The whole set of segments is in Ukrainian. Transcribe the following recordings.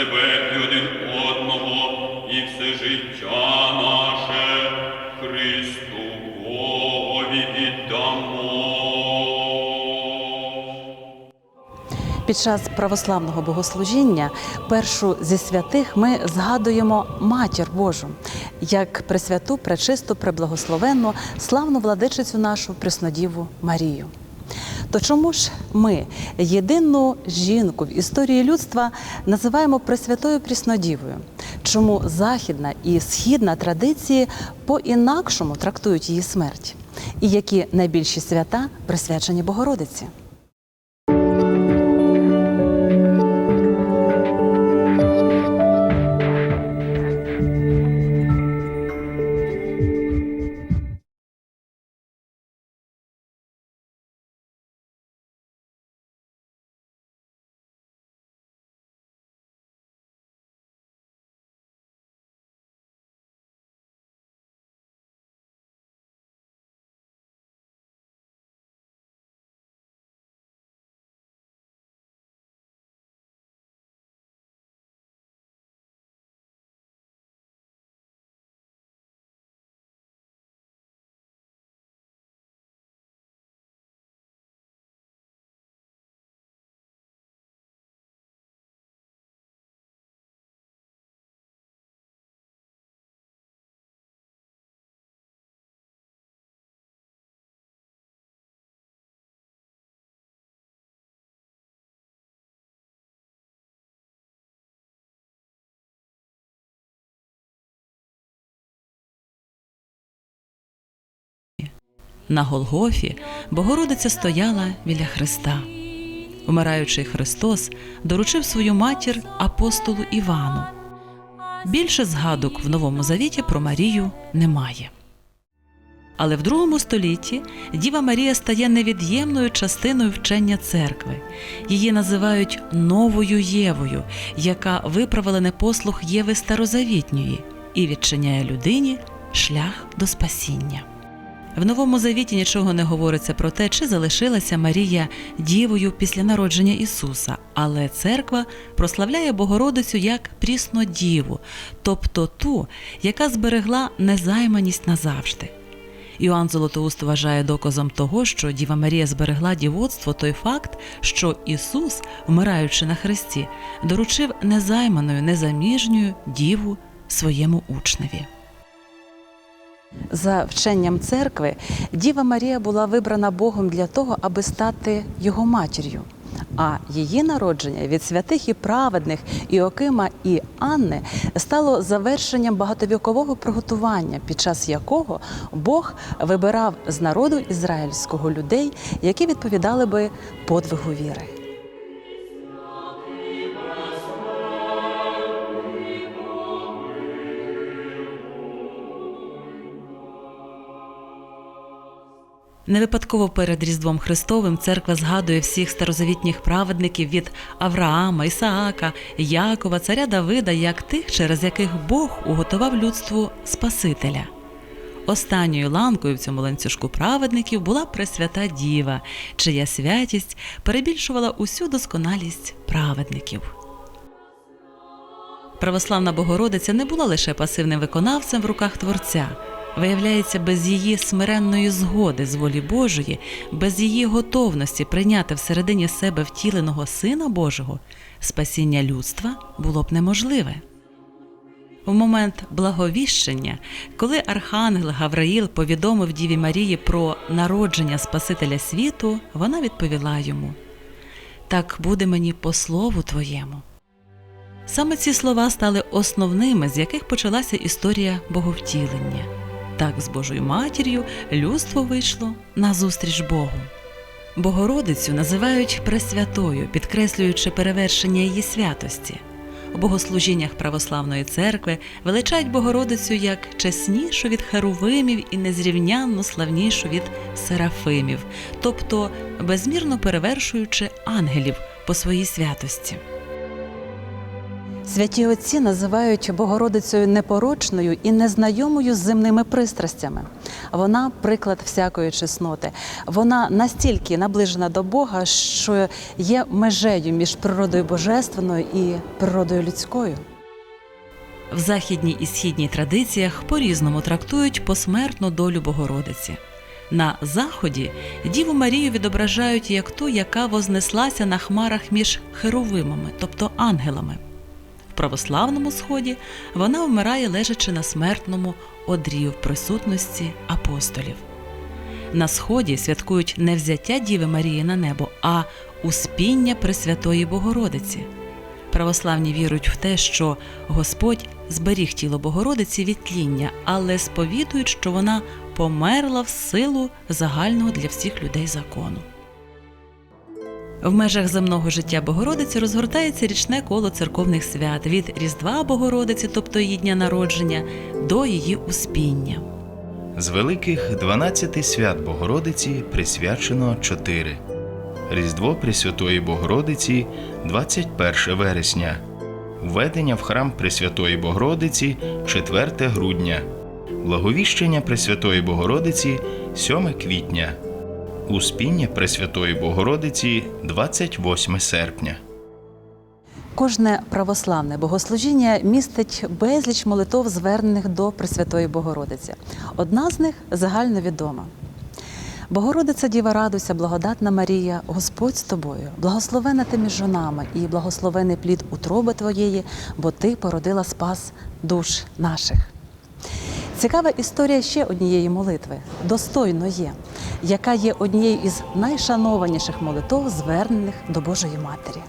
себе і один одного, і все життя наше Христу Богові віддамо. Під час православного богослужіння першу зі святих ми згадуємо матір Божу як пресвяту, пречисту, преблагословенну, славну владичицю нашу Преснодіву Марію. То чому ж ми єдину жінку в історії людства називаємо Пресвятою Пріснодівою? Чому західна і східна традиції по-інакшому трактують її смерть? І які найбільші свята присвячені Богородиці? На Голгофі Богородиця стояла біля Христа. Умираючий Христос доручив свою матір апостолу Івану. Більше згадок в Новому Завіті про Марію немає. Але в другому столітті Діва Марія стає невід'ємною частиною вчення церкви. Її називають новою Євою, яка виправила непослух Єви старозавітньої і відчиняє людині шлях до спасіння. В новому завіті нічого не говориться про те, чи залишилася Марія дівою після народження Ісуса, але церква прославляє Богородицю як прісну діву, тобто ту, яка зберегла незайманість назавжди. Іоанн Золотоуст вважає доказом того, що Діва Марія зберегла дівоцтво той факт, що Ісус, вмираючи на хресті, доручив незайманою, незаміжньою діву своєму учневі. За вченням церкви, Діва Марія була вибрана Богом для того, аби стати його матір'ю. А її народження від святих і праведних Іокима і Анни стало завершенням багатовікового приготування, під час якого Бог вибирав з народу ізраїльського людей, які відповідали би подвигу віри. Не випадково перед Різдвом Христовим церква згадує всіх старозавітніх праведників від Авраама, Ісаака, Якова, царя Давида, як тих, через яких Бог уготував людству Спасителя. Останньою ланкою в цьому ланцюжку праведників була Пресвята Діва, чия святість перебільшувала усю досконалість праведників. Православна Богородиця не була лише пасивним виконавцем в руках Творця. Виявляється, без її смиренної згоди з волі Божої, без її готовності прийняти всередині себе втіленого Сина Божого, спасіння людства було б неможливе. В момент благовіщення, коли архангел Гавраїл повідомив Діві Марії про народження Спасителя світу, вона відповіла йому: Так буде мені по слову твоєму. Саме ці слова стали основними, з яких почалася історія боговтілення. Так з Божою матір'ю людство вийшло на зустріч Богу. Богородицю називають Пресвятою, підкреслюючи перевершення її святості. У богослужіннях православної церкви величають Богородицю як чеснішу від херувимів і незрівнянно славнішу від серафимів, тобто безмірно перевершуючи ангелів по своїй святості. Святі отці називають Богородицею непорочною і незнайомою з земними пристрастями. Вона приклад всякої чесноти. Вона настільки наближена до Бога, що є межею між природою божественною і природою людською. В західній і східній традиціях по-різному трактують посмертну долю Богородиці. На заході Діву Марію відображають як ту, яка вознеслася на хмарах між херовимами, тобто ангелами. Православному сході вона вмирає лежачи на смертному одрі в присутності апостолів. На сході святкують не взяття Діви Марії на небо, а успіння Пресвятої Богородиці. Православні вірують в те, що Господь зберіг тіло Богородиці від тління, але сповідують, що вона померла в силу загального для всіх людей закону. В межах земного життя Богородиці розгортається річне коло церковних свят від Різдва Богородиці, тобто її дня народження, до її успіння. З великих 12 свят Богородиці присвячено 4. Різдво Пресвятої Богородиці 21 вересня. Введення в храм Пресвятої Богородиці 4 грудня. Благовіщення Пресвятої Богородиці 7 квітня. Успіння Пресвятої Богородиці 28 серпня. Кожне православне богослужіння містить безліч молитов, звернених до Пресвятої Богородиці. Одна з них загальновідома. Богородиця Діва радуйся, благодатна Марія, Господь з тобою, благословена ти між жонами, і благословений плід утроби твоєї, бо ти породила спас душ наших. Цікава історія ще однієї молитви достойно є, яка є однією із найшанованіших молитов, звернених до Божої Матері.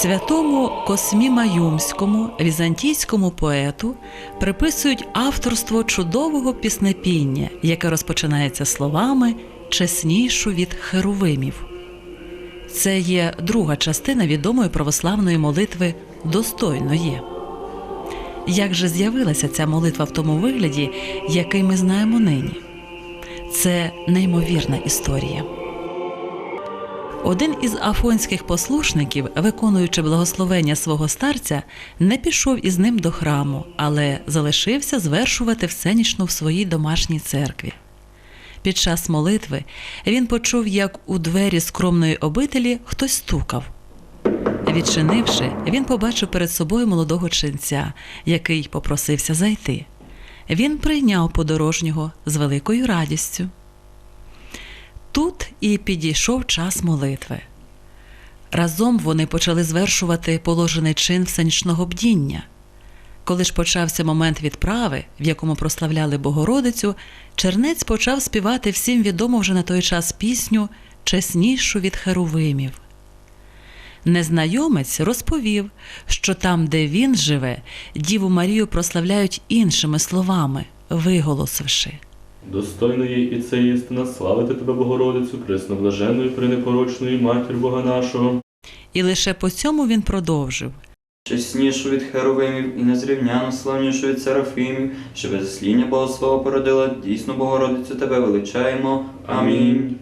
Святому Космі Маюмському, візантійському поету, приписують авторство чудового піснепіння, яке розпочинається словами чеснішу від херовимів. Це є друга частина відомої православної молитви Достойно є. Як же з'явилася ця молитва в тому вигляді, який ми знаємо нині? Це неймовірна історія. Один із афонських послушників, виконуючи благословення свого старця, не пішов із ним до храму, але залишився звершувати всенічну в своїй домашній церкві. Під час молитви він почув, як у двері скромної обителі хтось стукав. Відчинивши, він побачив перед собою молодого ченця, який попросився зайти. Він прийняв подорожнього з великою радістю. І підійшов час молитви. Разом вони почали звершувати положений чин всенічного бдіння. Коли ж почався момент відправи, в якому прославляли Богородицю, чернець почав співати всім відому вже на той час пісню чеснішу від херувимів. Незнайомець розповів, що там, де він живе, Діву Марію прославляють іншими словами, виголосивши. Достойно є і це істина славити тебе, Богородицю, пресноблаженною, і пренепорочною матір Бога нашого. І лише по цьому він продовжив. Чеснішу від херовимів і незрівняно славнішу від серафимів, що без засління Богослова породила, дійсно Богородицю тебе величаємо. Амінь.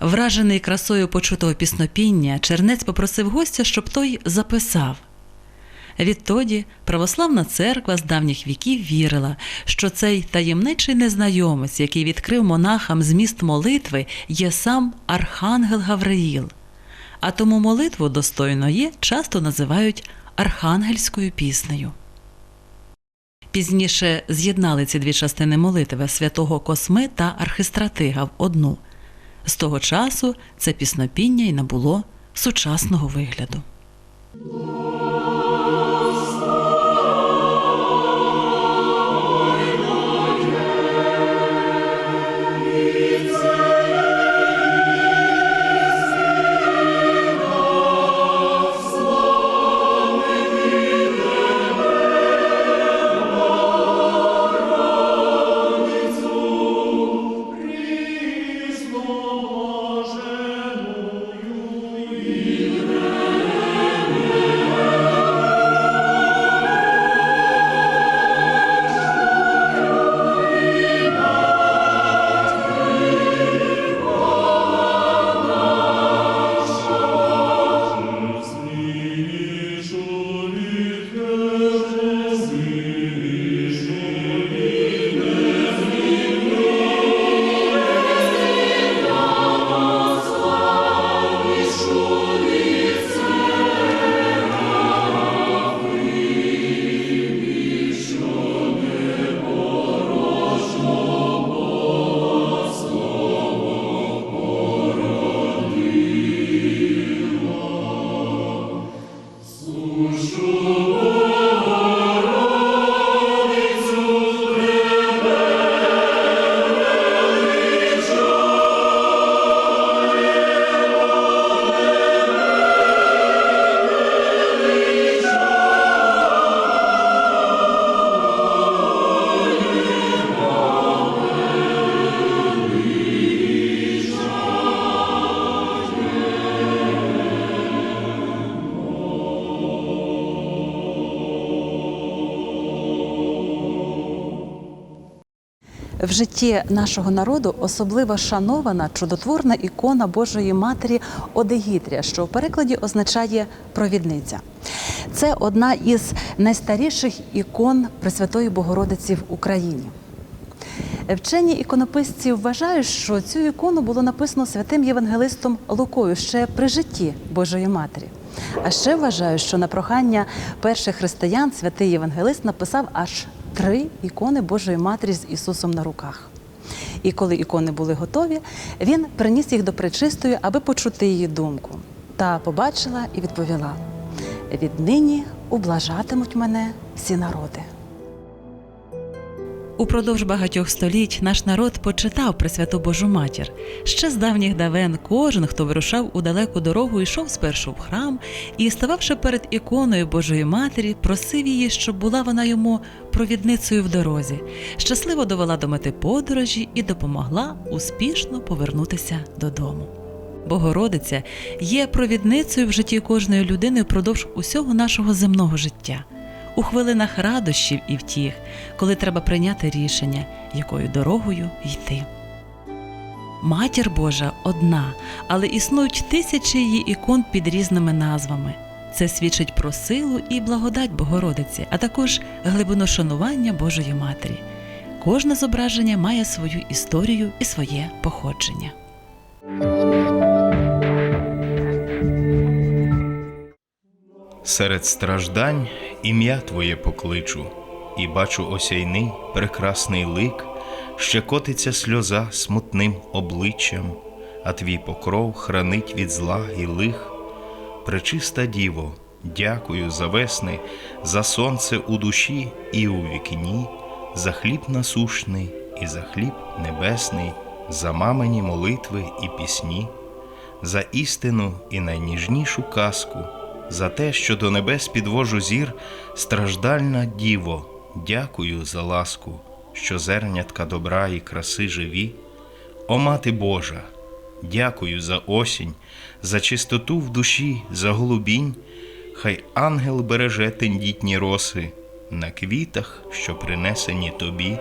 Вражений красою почутого піснопіння, чернець попросив гостя, щоб той записав. Відтоді православна церква з давніх віків вірила, що цей таємничий незнайомець, який відкрив монахам зміст молитви, є сам Архангел Гавриїл. А тому молитву достойно є часто називають архангельською піснею. Пізніше з'єднали ці дві частини молитви святого Косми та архистратига в одну. З того часу це піснопіння й набуло сучасного вигляду. В житті нашого народу особливо шанована чудотворна ікона Божої Матері Одегітрія, що в перекладі означає провідниця. Це одна із найстаріших ікон Пресвятої Богородиці в Україні. Вчені іконописці вважають, що цю ікону було написано святим євангелистом Лукою ще при житті Божої Матері. А ще вважають, що на прохання перших християн святий євангелист написав аж три ікони Божої Матері з Ісусом на руках. І коли ікони були готові, він приніс їх до пречистої, аби почути її думку. Та побачила і відповіла: віднині ублажатимуть мене всі народи. Упродовж багатьох століть наш народ почитав Пресвяту Божу Матір. Ще з давніх давен кожен, хто вирушав у далеку дорогу, йшов спершу в храм і, стававши перед іконою Божої Матері, просив її, щоб була вона йому провідницею в дорозі, щасливо довела до мети подорожі і допомогла успішно повернутися додому. Богородиця є провідницею в житті кожної людини впродовж усього нашого земного життя у хвилинах радощів і втіх, коли треба прийняти рішення, якою дорогою йти. Матір Божа одна, але існують тисячі її ікон під різними назвами. Це свідчить про силу і благодать Богородиці, а також глибину шанування Божої Матері. Кожне зображення має свою історію і своє походження. Серед страждань ім'я Твоє покличу, і бачу осяйний прекрасний лик, ще котиться сльоза смутним обличчям, а твій покров хранить від зла і лих. Пречиста діво, дякую за весни, за сонце у душі і у вікні, за хліб насушний і за хліб небесний, за мамині молитви і пісні, за істину і найніжнішу казку за те, що до небес підвожу зір, страждальна діво, дякую за ласку, що зернятка добра і краси живі. О мати Божа, дякую за осінь, за чистоту в душі, за голубінь, хай ангел береже тендітні роси на квітах, що принесені тобі.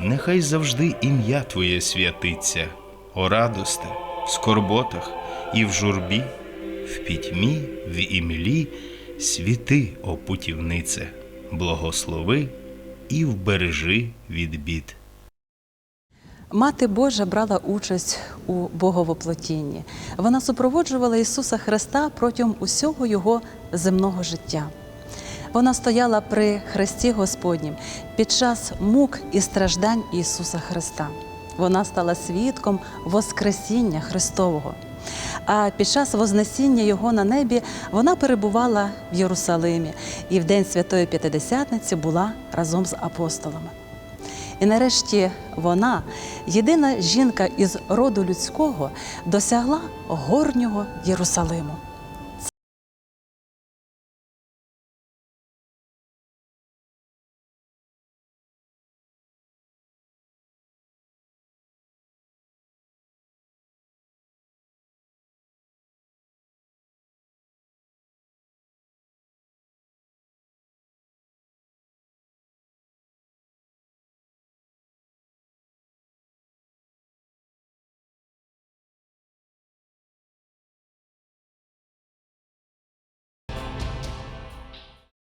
Нехай завжди ім'я Твоє святиться, о радосте, в скорботах і в журбі в пітьмі, в імлі, Світи, о путівнице, благослови і вбережи від бід. Мати Божа брала участь у боговоплотінні. Вона супроводжувала Ісуса Христа протягом усього Його земного життя. Вона стояла при Христі Господнім під час мук і страждань Ісуса Христа. Вона стала свідком Воскресіння Христового. А під час Вознесіння Його на небі вона перебувала в Єрусалимі і в день Святої П'ятидесятниці була разом з апостолами. І нарешті вона, єдина жінка із роду людського, досягла горнього Єрусалиму.